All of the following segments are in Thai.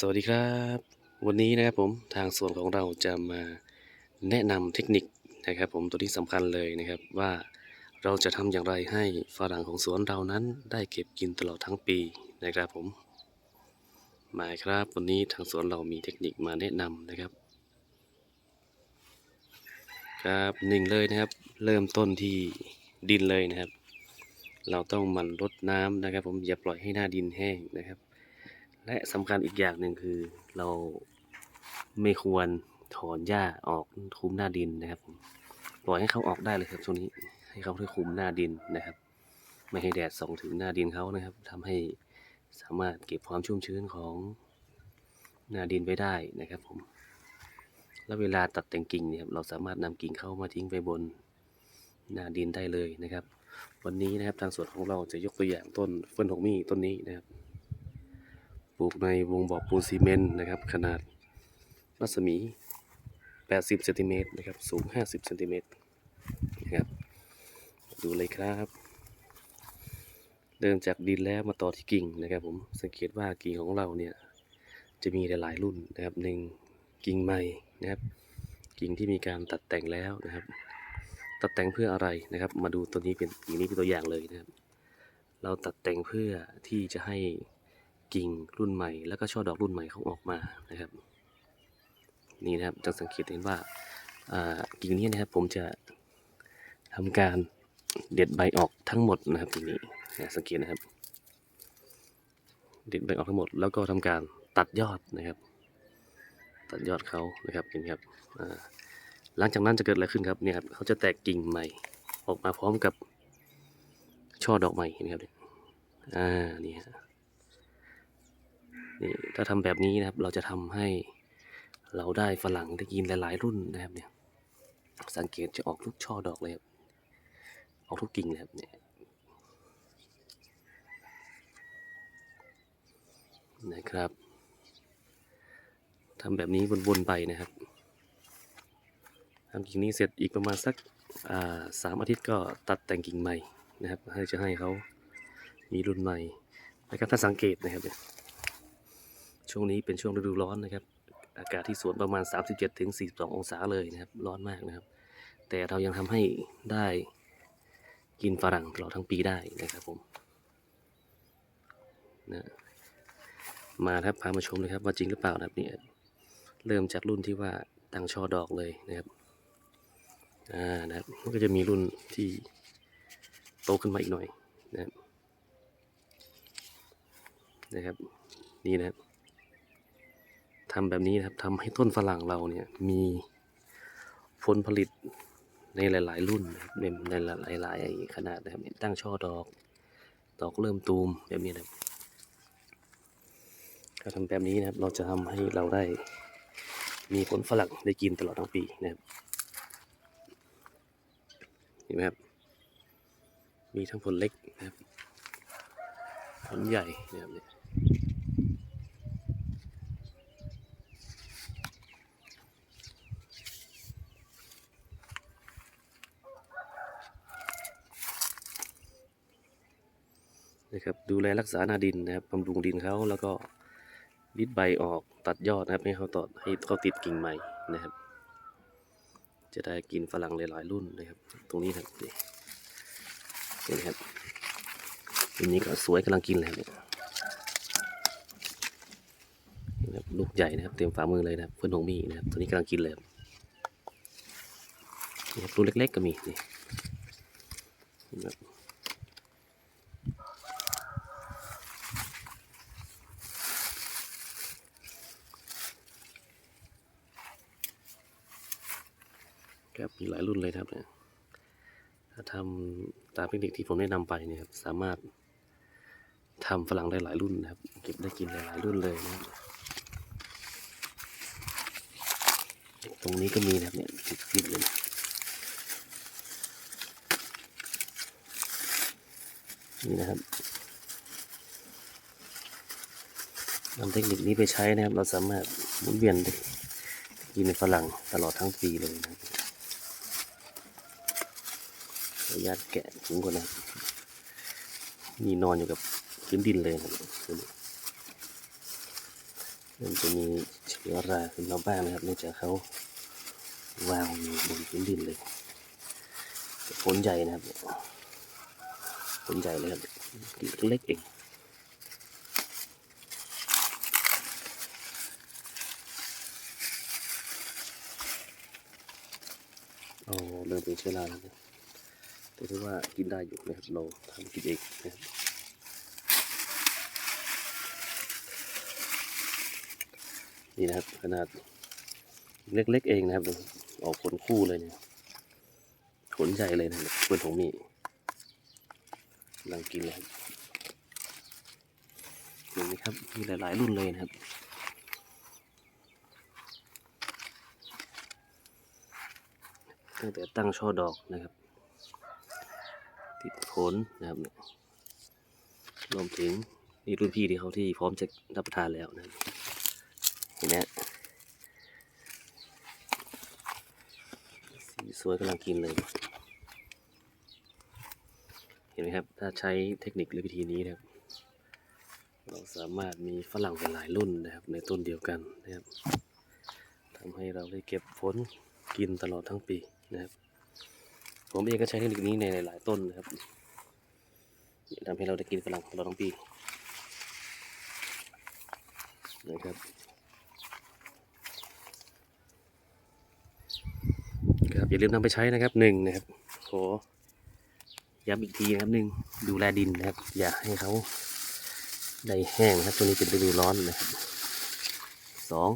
สวัสดีครับ วันนี้นะครับผมทางสวนของเราจะมาแนะนำเทคนิคนะครับผมตัวที่สำคัญเลยนะครับว่าเราจะทำอย่างไรให้ฝรั่งของสวนเรานั้นได้เก็บกินตลอดทั้งปีนะครับผมมาครับวันนี้ทางสวนเรามีเทคนิคมาแนะนำนะครับ ครับหนึ่งเลยนะครับ เริ่มต้นที่ดินเลยนะครับ เราต้องมันรดน้ำนะครับ ผมอย่าปล่อยให้หน้าดินแห้งนะครับ และสำคัญอีกอย่างหนึ่งคือเราไม่ควรถอนหญ้าออกคุมหน้าดินนะครับผมปล่อยให้เขาออกได้เลยครับช่วงนี้ให้เขาได้คุมหน้าดินนะครับ ไม่ให้แดดส่องถึงหน้าดินเขานะครับทำให้สามารถเก็บความชุ่มชื้นของหน้าดินไว้ได้นะครับผม แล้วเวลาตัดแต่งกิ่งเนี่ยครับเราสามารถนำกิ่งเข้ามาทิ้งไปบนหน้าดินได้เลยนะครับ วันนี้นะครับทางสวนของเราจะยกตัวอย่างต้นเฟิร์นหงมี่ต้นนี้นะครับ ปลูกในวงบ่อปูนซีเมนต์นะครับ ขนาดรัศมี 80เซนติเมตรนะครับ สูง 50เซนติเมตรนะครับดูเลยครับเริ่มจากดินแล้วมาต่อที่กิ่งนะครับ ผมสังเกตว่ากิ่งของเราเนี่ยจะมีหลายรุ่นนะครับหนึ่งกิ่งใหม่นะครับ กิ่งที่มีการตัดแต่งแล้วนะครับ ตัดแต่งเพื่ออะไรนะครับ มาดูตัวนี้เป็นกิ่งนี้เป็นตัวอย่างเลยนะครับ เราตัดแต่งเพื่อที่จะให้ กิ่งรุ่นใหม่ แล้วก็ช่อดอกรุ่นใหม่เขาออกมานะครับ นี่นะครับจะสังเกตเห็นว่ากิ่งนี้นะครับผมจะทำการเด็ดใบออกทั้งหมดนะครับตรงนี้นะสังเกตนะครับ เด็ดใบออกทั้งหมด แล้วก็ทำการตัดยอดนะครับ ตัดยอดเขานะครับเห็นไหมครับหลังจากนั้นจะเกิดอะไรขึ้นครับเนี่ยครับเขาจะแตกกิ่งใหม่ออกมาพร้อมกับช่อดอกใหม่เห็นไหมครับอ่านี่ฮะ นี่ถ้าทำแบบนี้นะครับ เราจะทำให้เราได้ฝรั่งได้กินหลาย ๆ รุ่นนะครับเนี่ย สังเกตจะออกทุกช่อดอกเลยครับ ออกทุกกิ่งเลยครับเนี่ยนะครับทำแบบนี้วนๆไปนะครับทำกิ่งนี้เสร็จอีกประมาณสักสามอาทิตย์ก็ตัดแต่งกิ่งใหม่นะครับให้จะให้เขามีรุ่นใหม่นะครับถ้าสังเกตนะครับเนี่ย ช่วงนี้เป็นช่วงฤดูร้อนนะครับ อากาศที่สวนประมาณ 37ถึง42 องศาเลยนะครับ ร้อนมากนะครับ แต่เรายังทำให้ได้กินฝรั่งตลอดทั้งปีได้นะครับผมนะมาครับพามาชมเลยครับว่าจริงหรือเปล่านะครับเนี่ยเริ่มจากรุ่นที่ว่าตั้งช่อดอกเลยนะครับอ่านะครับมันก็จะมีรุ่นที่โตขึ้นมาอีกหน่อยนะครับนะครับนี่นะครับ ทำแบบนี้นะครับทำให้ต้นฝรั่งเราเนี่ยมีผลผลิตในหลาย ๆ รุ่นในในหลายๆขนาดนะครับตั้งช่อดอก ดอกเริ่มตูมแบบนี้นะครับการทำแบบนี้นะครับเราจะทำให้เราได้มีผลฝรั่งได้กินตลอดทั้งปีนะครับเห็นไหมครับมีทั้งผลเล็กนะครับผลใหญ่นะครับ นะครับดูแลรักษาหน้าดินนะครับบำรุงดินเขาแล้วก็ริดใบออกตัดยอดนะครับให้เขาต่อให้เขาติดกิ่งใหม่นะครับ จะได้กินฝรั่งหลายๆรุ่นนะครับ ตรงนี้ครับนี่นไหมครับอันนี้ก็สวยกำลังกินเลยครับเนี่ยเห็นไหมครับลูกใหญ่นะครับเต็มฝ่ามือเลยนะครับเพื่อนของมี่นะครับตัวนี้กำลังกินเลยครับนี่ครับตัวเล็กๆก็มีนี่เห็นไหม ครับมีหลายรุ่นเลยครับเนี่ยถ้าทำตามเทคนิคที่ผมแนะนำไปเนี่ยครับสามารถทำฝรั่งได้หลายรุ่นนะครับ เก็บได้กินหลายรุ่นเลยนะครับตรงนี้ก็มีนะครับเนี่ยติดติดเลยนะนี่นะครับนำเทคนิคนี้ไปใช้นะครับ เราสามารถหมุนเวียนได้กินฝรั่งตลอดทั้งปีเลยนะครับ ขออนุญาตแกะถุงก่อนนะนี่นอนอยู่กับพื้นดินเลยนะครับมันจะมีเชื้อราขึ้นมาบ้างนะครับเนื่องจากเขาวางอยู่บนพื้นดินเลยผลใหญ่นะครับเนี่ยผลใหญ่เลยครับเล็กเองโอ้เริ่มเป็นเชื้อราแล้วนะ ถือว่ากินได้อยู่นะครับเราทำกินเองนะครับนี่นะครับขนาดเล็กๆเองนะครับออกผลคู่เลยเนี่ยผลใหญ่เลยนะครับเพื่อนผมมีกำลังกินเลยครับนี่ครับมีหลายๆรุ่นเลยนะครับตั้งแต่ตั้งช่อดอกนะครับ ติดผลนะครับเนี่ยรวมถึงนี่รุ่นพี่ที่เขาที่พร้อมจะรับประทานแล้วนะเห็นไหมสีสวยกำลังกินเลย เห็นไหมครับ ถ้าใช้เทคนิคหรือวิธีนี้นะครับ เราสามารถมีฝรั่งหลายรุ่นนะครับ ในต้นเดียวกันนะครับทำให้เราได้เก็บผลกินตลอดทั้งปีนะครับ ผมเองก็ใช้เทคนิคนี้ในหลายๆต้นนะครับทำให้เราได้กินฝรั่งตลอดทั้งปีนะครับครับอย่าลืมนำไปใช้นะครับหนึ่งนะครับขอย้ำอีกทีนะครับหนึ่งดูแลดินนะครับ อย่าให้เขาได้แห้งนะครับตัวนี้เป็นฤดูร้อนนะครับสอง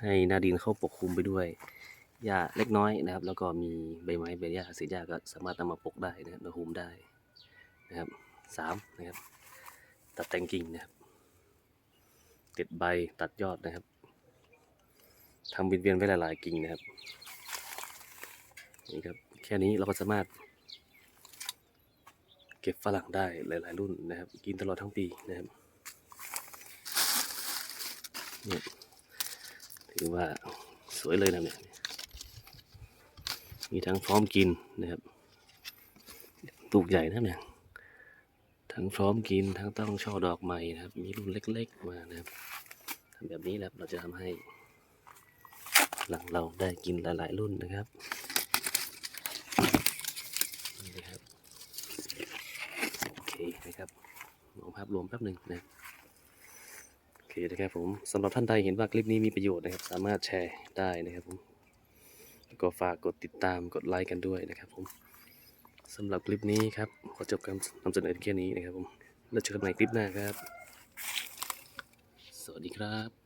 ให้หน้าดินเข้าปกคลุมไปด้วย หญ้าเล็กน้อยนะครับ แล้วก็มีใบไม้ใบหญ้าเศษหญ้าก็สามารถนำมาปกได้นะครับมาหุมได้นะครับสามนะครับ ตัดแต่งกิ่งนะครับติดใบตัดยอดนะครับทำเวียนๆไว้หลายๆกิ่งนะครับนี่ครับแค่นี้เราก็สามารถ เก็บฝรั่งได้หลายๆรุ่นนะครับ กินตลอดทั้งปีนะครับเนี่ยถือว่าสวยเลยนะเนี่ย มีทั้งพร้อมกินนะครับลูกใหญ่นะเนี่ยทั้งพร้อมกินทั้งต้องช่อดอกใหม่นะครับ มีรุ่นเล็กๆมานะครับทำแบบนี้แหล้วเราจะทำให้ หลังเราได้กินหลายๆรุ่นนะครับนี่นะครับโอเคนะครับมองภาพรวมแป๊บหนึ่งนะโอเคนะครับผมสำหรับท่านใดเห็นว่าคลิปนี้มีประโยชน์นะครับ สามารถแชร์ได้นะครับผม ก็ฝากกดติดตามกดไลค์กันด้วยนะครับผมสำหรับคลิปนี้ครับ ขอจบการนำเสนอแค่นี้นะครับผม แล้วเจอกันใหม่คลิปหน้าครับ สวัสดีครับ